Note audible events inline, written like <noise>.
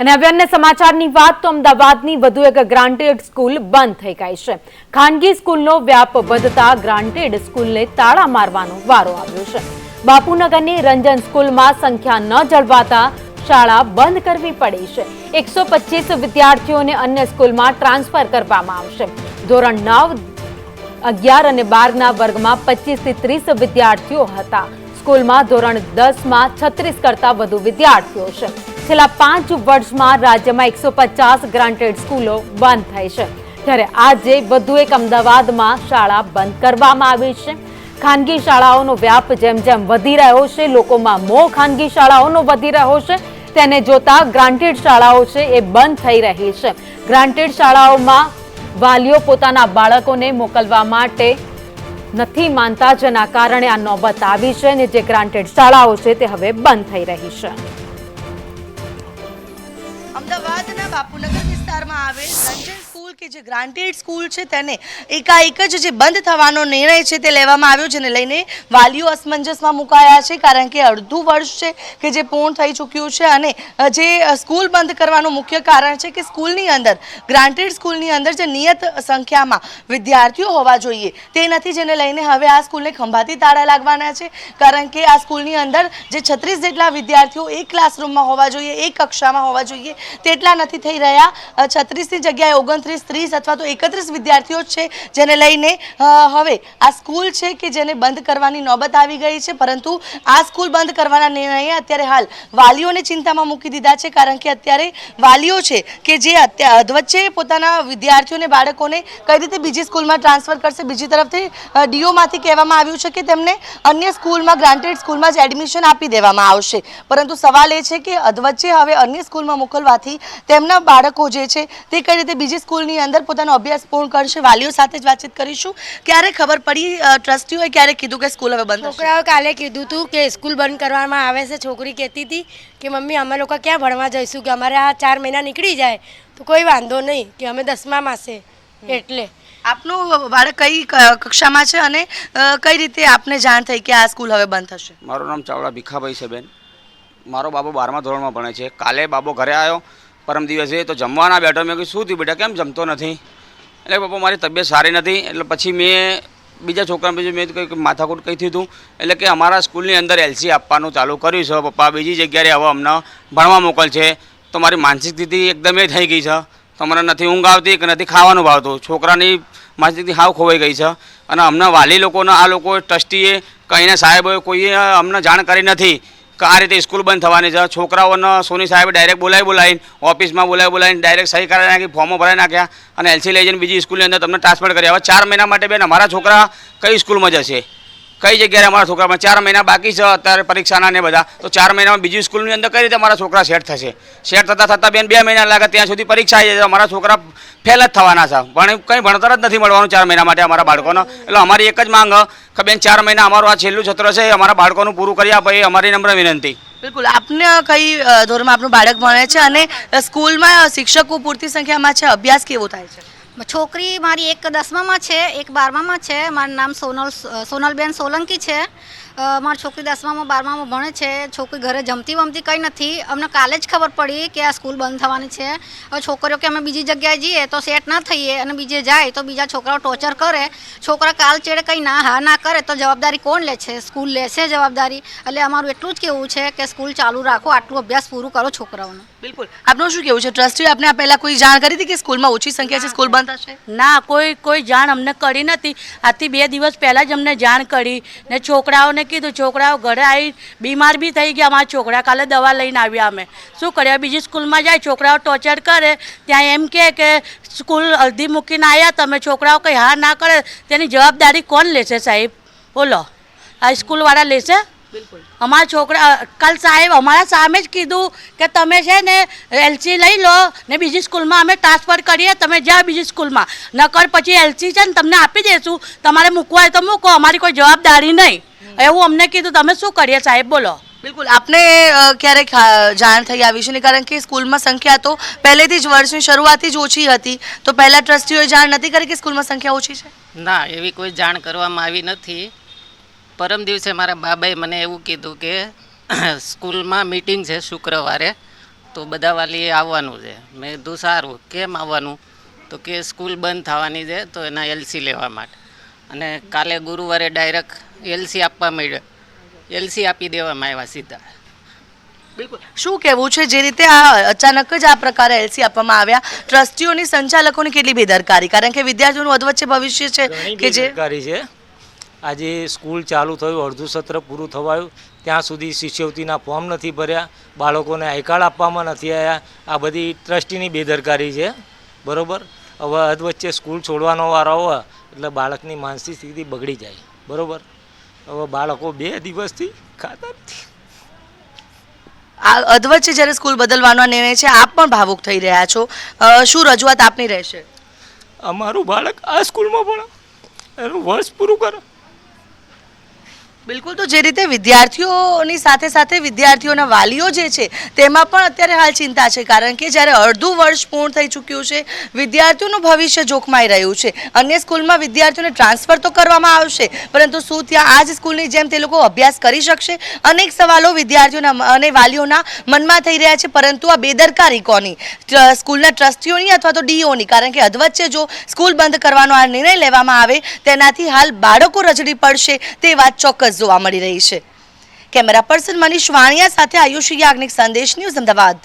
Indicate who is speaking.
Speaker 1: અને હવે અન્ય સમાચારની વાત તો અમદાવાદની વધુ એક ગ્રાન્ટેડ સ્કૂલ બંધ થઈ ગઈ છે. ખાનગી સ્કૂલનો વ્યાપ વધતા ગ્રાન્ટેડ સ્કૂલને તાળા મારવાનો વારો આવ્યો છે. બાપુનગરની રંજન સ્કૂલમાં સંખ્યા ન જળવાતા શાળા બંધ કરવી પડી છે. એકસો પચીસ વિદ્યાર્થીઓને અન્ય સ્કૂલમાં ટ્રાન્સફર કરવામાં આવશે. ધોરણ નવ, અગિયાર અને બારના વર્ગમાં પચીસથી ત્રીસ વિદ્યાર્થીઓ હતા. સ્કૂલમાં ધોરણ દસમાં છત્રીસ કરતા વધુ વિદ્યાર્થીઓ છે. છેલ્લા પાંચ વર્ષમાં રાજ્યમાં એકસો પચાસ ગ્રાન્ટેડ સ્કૂલો બંધ થઈ છે. ત્યારે આજે વધુ એક અમદાવાદમાં શાળા બંધ કરવામાં આવી છે. ખાનગી શાળાઓનો વ્યાપ જેમ જેમ વધી રહ્યો છે, લોકોમાં મોહ ખાનગી શાળાઓનો વધી રહ્યો છે, તેને જોતા ગ્રાન્ટેડ શાળાઓ છે એ બંધ થઈ રહી છે. ગ્રાન્ટેડ શાળાઓમાં વાલીઓ પોતાના બાળકોને મોકલવા માટે નથી માનતા, જેના કારણે આ નોબત આવી છે અને જે ગ્રાન્ટેડ શાળાઓ છે તે હવે બંધ થઈ રહી છે.
Speaker 2: બાપુનગર વિસ્તારમાં આવેલ રંજન સ્કૂલ કે જે ગ્રાન્ટેડ સ્કૂલ છે તેને એકાએક જ જે બંધ થવાનો નિર્ણય છે તે લેવામાં આવ્યો, જેને લઈને વાલીઓ અસમંજસમાં મુકાયા છે, કારણ કે અડધું વર્ષ છે કે જે પૂર્ણ થઈ ચૂક્યું છે અને જે સ્કૂલ બંધ કરવાનું મુખ્ય કારણ છે કે સ્કૂલની અંદર, ગ્રાન્ટેડ સ્કૂલની અંદર જે નિયત સંખ્યામાં વિદ્યાર્થીઓ હોવા જોઈએ, તે નથી જેને લઈને હવે આ સ્કૂલને ખંભાતી તાળા લાગવાના છે, કારણ કે આ સ્કૂલની અંદર જે છત્રીસ જેટલા વિદ્યાર્થીઓ એક ક્લાસરૂમમાં હોવા જોઈએ, એક કક્ષામાં હોવા જોઈએ, તેટલા નથી થઈ રહ્યા. છત્રીસની જગ્યાએ ઓગણત્રીસ ત્રીસ અથવા તો એકત્રીસ વિદ્યાર્થીઓ છે જેને લઈને હવે આ સ્કૂલ છે કે જેને બંધ કરવાની નોબત આવી ગઈ છે, પરંતુ આ સ્કૂલ બંધ કરવાના નિર્ણયે અત્યારે હાલ વાલીઓને ચિંતામાં મૂકી દીધા છે, કારણ કે અત્યારે વાલીઓ છે કે જે અધવચ્ચે પોતાના વિદ્યાર્થીઓને, બાળકોને કઈ રીતે બીજી સ્કૂલમાં ટ્રાન્સફર કરશે, બીજી તરફથી ડીઓમાંથી કહેવામાં આવ્યું છે કે તેમને અન્ય સ્કૂલમાં, ગ્રાન્ટેડ સ્કૂલમાં જ એડમિશન આપી દેવામાં આવશે. પરંતુ સવાલ એ છે કે અધવચ્ચે હવે અન્ય સ્કૂલમાં મોકલવાથી તેમના બાળકો જે છે તે કઈ રીતે બીજી સ્કૂલની અંદર પોતાનો અભ્યાસ પૂર્ણ કરશે વાલીઓ સાથે જ વાતચીત કરીશું. ક્યારે ખબર પડી ટ્રસ્ટીઓએ ક્યારે કીધું કે સ્કૂલ હવે બંધ થશે
Speaker 3: છોકરાઓ કાલે કીધું હતું કે સ્કૂલ બંધ કરવામાં આવે છે. છોકરી કહેતી હતી કે મમ્મી અમે લોકો ક્યાં ભણવા જઈશું? કે અમારે આ ચાર મહિના નીકળી જાય. તો કોઈ વાંધો નહીં કે અમે દસમામાં માસે એટલે.
Speaker 2: આપનું બાળક કઈ ક- કક્ષામાં છે અને કઈ રીતે આપને જાણ થઈ કે આ સ્કૂલ હવે બંધ થશે?
Speaker 4: મારું નામ ચાવડા ભીખાભાઈ છે બેન. મારો બાબો બારમા ધોરણમાં ભણે છે. કાલે બાબો ઘરે આવ્યો. પરમ દિવસે તો જમવાના બેઠો. મેં કહ્યું શું થયું બેટા? કેમ જમતો નથી? એટલે પપ્પા, મારી તબિયત સારી નથી. એટલે પછી મેં બીજા છોકરા બીજું મેં કંઈક માથાકૂટ કહી હતું? એટલે કે અમારા સ્કૂલની અંદર એલસી આપવાનું ચાલુ કર્યું છે. પપ્પા, બીજી જગ્યાએ હવે અમને ભણવા મોકલ છે. તો મારી માનસિક સ્થિતિ એકદમ એ થઈ ગઈ છે. તો મને નથી ઊંઘ આવતી કે નથી ખાવાનું ભાવતું. છોકરાની માનસિક હાવ ખોવાઈ ગઈ છે. અને અમને વાલી લોકોને આ લોકો ટ્રસ્ટીએ કહીને સાહેબોએ કોઈએ અમને જાણ કરી નથી. આ રીતે સ્કૂલ બંધ થવાની છે. છોકરાઓને સોની સાહેબે ડાયરેક્ટ બોલાવી બોલાવીને ઓફિસમાં બોલાવી બોલાવીને ડાયરેક્ટ સહી કરાવી નાખી ફોર્મો ભરાઈ નાખ્યા અને એલસી લઈ જઈને બીજી સ્કૂલની અંદર તમને ટ્રાન્સફર કરી હવે ચાર મહિના માટે બેન અમારા છોકરા કઈ સ્કૂલમાં જશે? કઈ જગ્યાએ અમારા છોકરામાં? ચાર મહિના બાકી છે અત્યારે પરીક્ષાના ને બધા. તો ચાર મહિનામાં બીજી સ્કૂલની અંદર કઈ રીતે અમારા છોકરા સેટ થશે? સેટ થતાં થતાં બેન બે મહિના લાગે ત્યાં સુધી પરીક્ષા આવી જાય. અમારા છોકરા ફેલ જ થવાના છે. પણ કંઈ ભણતર જ નથી મળવાનું ચાર મહિના માટે અમારા બાળકોનો. એટલે અમારી એક જ માંગ કે બેન ચાર મહિના અમારું આ છેલ્લું સત્ર છે અમારા બાળકોનું પૂરું કરી આપે એ અમારી નમ્ર વિનંતી.
Speaker 2: બિલકુલ. આપને કઈ ધોરણમાં આપનું બાળક ભણે છે અને સ્કૂલમાં શિક્ષકો પૂરતી સંખ્યામાં છે? અભ્યાસ કેવો થાય છે?
Speaker 5: છોકરી મારી એક દસમામાં છે એક બારમામાં છે. મારું નામ સોનલ સોનલબેન સોલંકી છે. મારી છોકરી દસમામાં બારમામાં ભણે છે. છોકરી ઘરે જમતી વમતી કંઈ નથી. અમને કાલે જ ખબર પડી કે આ સ્કૂલ બંધ થવાની છે. હવે છોકરીઓ કે અમે બીજી જગ્યાએ જઈએ તો સેટ ના થઈએ અને બીજે જાય તો બીજા છોકરાઓ ટોર્ચર કરે. છોકરા કાલ ચેડે કંઈ ના હા ના કરે તો જવાબદારી કોણ લે છે? સ્કૂલ લેશે જવાબદારી. એટલે અમારું એટલું જ કહેવું છે કે સ્કૂલ ચાલુ રાખો. આટલું અભ્યાસ પૂરું કરો છોકરાઓનું.
Speaker 2: બિલકુલ. આપનું શું કેવું છે? ટ્રસ્ટી આપને આ પહેલાં કોઈ જાણ કરી હતી કે સ્કૂલમાં ઓછી સંખ્યા છે સ્કૂલ બંધ થશે?
Speaker 6: ના કોઈ કોઈ જાણ અમને કરી નથી. આથી બે દિવસ પહેલાં જ અમને જાણ કરી ને છોકરાઓને કીધું છોકરાઓ ઘરે આવી બીમાર બી થઈ ગયા અમારા છોકરા. કાલે દવા લઈને આવ્યા અમે. શું કર્યા? બીજી સ્કૂલમાં જાય છોકરાઓ ટોર્ચર કરે. ત્યાં એમ કહે કે સ્કૂલ અડધી મૂકીને આવ્યા તમે છોકરાઓ કંઈ હા ના કરે. તેની જવાબદારી કોણ લેશે સાહેબ? બોલો. આ સ્કૂલવાળા લેશે?
Speaker 2: બિલકુલ.
Speaker 6: અમારા છોકરા કાલ સાહેબ અમારા સામે જ કીધું કે તમે છે ને એલસી લઈ લો ને બીજી સ્કૂલમાં અમે ટ્રાન્સફર કરીએ તમે જાઓ બીજી સ્કૂલમાં. નકર પછી એલસી છે ને તમને આપી દઈશું તમારે મૂકવા હોય તો મૂકો. અમારી કોઈ જવાબદારી નહીં. એવું અમને કીધું તમે શું કરીએ સાહેબ બોલો.
Speaker 2: બિલકુલ. આપને ક્યારેક જાણ થઈ આવી છે ને કારણ કે સ્કૂલમાં સંખ્યા તો પહેલેથી જ વર્ષની શરૂઆતથી જ ઓછી હતી. તો પહેલા ટ્રસ્ટીઓએ જાણ નથી કરી કે સ્કૂલમાં સંખ્યા ઓછી છે?
Speaker 7: ના એવી કોઈ જાણ કરવામાં આવી નથી. પરમ દિવસે મારા બાબાએ મને એવું કીધું કે <clears throat> સ્કૂલમાં મીટિંગ છે શુક્રવારે. તો બધા વાલીએ આવવાનું છે. મેં કીધું સારું કેમ આવવાનું? તો કે સ્કૂલ બંધ થવાની છે તો એના એલસી લેવા માટે. અને કાલે ગુરુવારે ડાયરેક્ટ એલસી આપવા મળ્યો. એલસી આપી દેવામાં આવ્યા સીધા.
Speaker 2: બિલકુલ. શું કહેવું છે જે રીતે આ અચાનક જ આ પ્રકારે એલસી આપવામાં આવ્યા? ટ્રસ્ટીઓની સંચાલકોની કેટલી બેદરકારી? કારણ કે વિદ્યાર્થીઓનું અધવચ્ચે ભવિષ્ય છે કે જે
Speaker 8: બેદરકારી છે. આજે સ્કૂલ ચાલુ થયું અડધું સત્ર પૂરું થવાયું. ત્યાં સુધી શિષ્યવૃત્તિના ફોર્મ નથી ભર્યા બાળકોને આઈ કાર્ડ આપવામાં નથી આવ્યા. આ બધી ટ્રસ્ટીની બેદરકારી છે. બરોબર? હવે અધવચ્ચે સ્કૂલ છોડવાનો વારો આવે એટલે બાળકની માનસિક સ્થિતિ બગડી જાય. બરોબર? હવે બાળકો બે દિવસથી ખાતા નથી.
Speaker 2: આ અધવચ્ચે જ્યારે સ્કૂલ બદલવાનો નિર્ણય છે આપ પણ ભાવુક થઈ રહ્યા છો. શું રજૂઆત આપની રહેશે?
Speaker 8: અમારું બાળક આ સ્કૂલમાં ભણો. એનું વર્ષ પૂરું કરે.
Speaker 2: બિલકુલ, તો જે રીતે વિદ્યાર્થીઓની સાથે સાથે વિદ્યાર્થીઓના વાલીઓ જે છે, તેમાં પણ અત્યારે હાલ ચિંતા છે, કારણ કે જ્યારે અડધું વર્ષ પૂર્ણ થઈ ચૂક્યું છે, વિદ્યાર્થીઓનું ભવિષ્ય જોખમાઈ રહ્યું છે. અન્ય સ્કૂલમાં વિદ્યાર્થીઓને ટ્રાન્સફર તો કરવામાં આવશે, પરંતુ શું ત્યાં આ જ સ્કૂલની જેમ તે લોકો અભ્યાસ કરી શકશે? અનેક સવાલો વિદ્યાર્થીઓના અને વાલીઓના મનમાં થઈ રહ્યા છે, પરંતુ આ બેદરકારી કોની? સ્કૂલના ટ્રસ્ટીઓની અથવા તો ડીઓની? કારણ કે અધવચ્ચે જો સ્કૂલ બંધ કરવાનો આ નિર્ણય લેવામાં આવે, તેનાથી હાલ બાળકો રજડી પડશે, તે વાત ચોક્કસ જોવા મળી રહી છે. કેમેરા પર્સન મનીષ વાણિયા સાથે આયુષ યાજ્ઞિક સંદેશ ન્યૂઝ અમદાવાદ.